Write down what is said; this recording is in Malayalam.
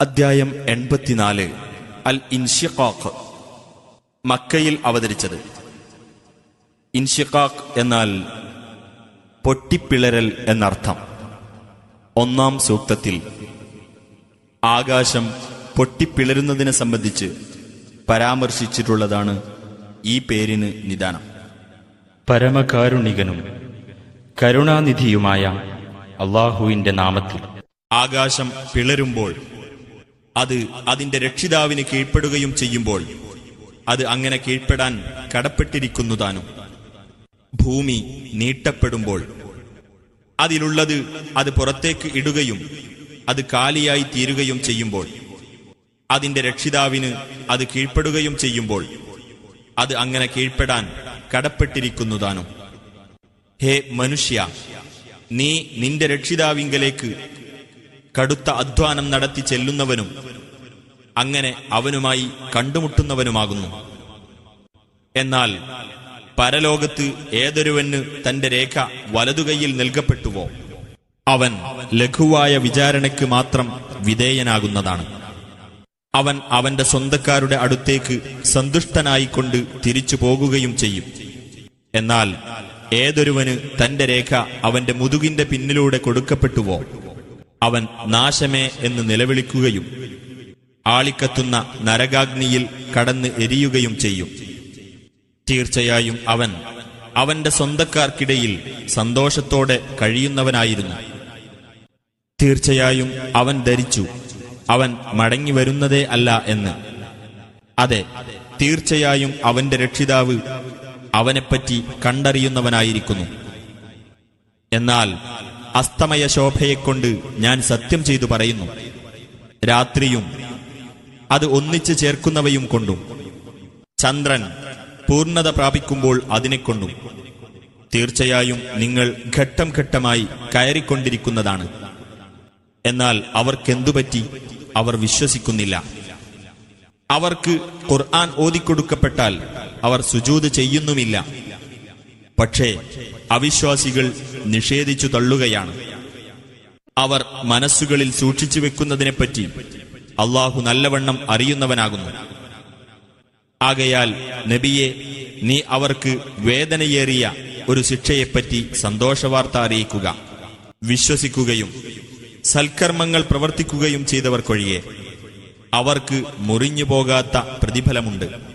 അദ്ധ്യായം എൺപത്തിനാല്. അൽ ഇൻഷിഖാഖ്. മക്കയിൽ അവതരിച്ചത്. ഇൻഷിഖാഖ് എന്നാൽ പൊട്ടിപ്പിളരൽ എന്നർത്ഥം. ഒന്നാം സൂക്തത്തിൽ ആകാശം പൊട്ടിപ്പിളരുന്നതിനെ സംബന്ധിച്ച് പരാമർശിച്ചിട്ടുള്ളതാണ് ഈ പേരിന് നിദാനം. പരമകാരുണികനും കരുണാനിധിയുമായ അള്ളാഹുവിന്റെ നാമത്തിൽ. ആകാശം പിളരുമ്പോൾ അത് അതിന്റെ രക്ഷിതാവിന് കീഴ്പ്പെടുകയും ചെയ്യുമ്പോൾ അത് അങ്ങനെ കീഴ്പ്പെടാൻ കടപ്പെട്ടിരിക്കുന്നു താനും ഭൂമി നീട്ടപ്പെടുമ്പോൾ അതിലുള്ളത് അത് പുറത്തേക്ക് ഇടുകയും അത് കാലിയായി തീരുകയും ചെയ്യുമ്പോൾ അതിന്റെ രക്ഷിതാവിന് അത് കീഴ്പ്പെടുകയും ചെയ്യുമ്പോൾ അത് അങ്ങനെ കീഴ്പ്പെടാൻ കടപ്പെട്ടിരിക്കുന്നു താനും ഹേ മനുഷ്യ നീ നിന്റെ രക്ഷിതാവിങ്കലേക്ക് കടുത്ത അധ്വാനം നടത്തി ചെല്ലുന്നവനും അങ്ങനെ അവനുമായി കണ്ടുമുട്ടുന്നവനുമാകുന്നു. എന്നാൽ പരലോകത്ത് ഏതൊരുവന് തന്റെ രേഖ വലതുകൈയിൽ നൽകപ്പെട്ടുവോ അവൻ ലഘുവായ വിചാരണയ്ക്ക് മാത്രം വിധേയനാകുന്നതാണ്. അവൻ അവന്റെ സ്വന്തക്കാരുടെ അടുത്തേക്ക് സന്തുഷ്ടനായിക്കൊണ്ട് തിരിച്ചു പോകുകയും ചെയ്യും. എന്നാൽ ഏതൊരുവന് തന്റെ രേഖ അവന്റെ മുതുകിന്റെ പിന്നിലൂടെ കൊടുക്കപ്പെട്ടുവോ അവൻ നാശമേ എന്ന് നിലവിളിക്കുകയും ആളിക്കത്തുന്ന നരകാഗ്നിയിൽ കടന്ന് എരിയുകയും ചെയ്യും. തീർച്ചയായും അവൻ അവന്റെ സ്വന്തക്കാർക്കിടയിൽ സന്തോഷത്തോടെ കഴിയുന്നവനായിരുന്നു. തീർച്ചയായും അവൻ ധരിച്ചു. അവൻ മടങ്ങി വരുന്നതേ അല്ല എന്ന്. അതെ തീർച്ചയായും അവന്റെ രക്ഷിതാവ് അവനെപ്പറ്റി കണ്ടറിയുന്നവനായിരിക്കുന്നു. എന്നാൽ അസ്തമയ ശോഭയെക്കൊണ്ട് ഞാൻ സത്യം ചെയ്തു പറയുന്നു. രാത്രിയും അത് ഒന്നിച്ചു ചേർക്കുന്നവയും കൊണ്ടും. ചന്ദ്രൻ പൂർണത പ്രാപിക്കുമ്പോൾ അതിനെക്കൊണ്ടും തീർച്ചയായും നിങ്ങൾ ഘട്ടം ഘട്ടമായി കയറിക്കൊണ്ടിരിക്കുന്നതാണ്. എന്നാൽ അവർക്കെന്തുപറ്റി അവർ വിശ്വസിക്കുന്നില്ല. അവർക്ക് ഖുർആൻ ഓതിക്കൊടുക്കപ്പെട്ടാൽ അവർ സുജൂത് ചെയ്യുന്നുമില്ല. പക്ഷേ അവിശ്വാസികൾ നിഷേധിച്ചു തള്ളുകയാണ്. അവർ മനസ്സുകളിൽ സൂക്ഷിച്ചു വെക്കുന്നതിനെപ്പറ്റി അള്ളാഹു നല്ലവണ്ണം അറിയുന്നവനാകുന്നു. ആകയാൽ നബിയെ നീ അവർക്ക് വേദനയേറിയ ഒരു ശിക്ഷയെപ്പറ്റി സന്തോഷവാർത്ത അറിയിക്കുക. വിശ്വസിക്കുകയും സൽക്കർമ്മങ്ങൾ പ്രവർത്തിക്കുകയും ചെയ്തവർക്കൊഴിയെ അവർക്ക് മുറിഞ്ഞു പോകാത്ത പ്രതിഫലമുണ്ട്.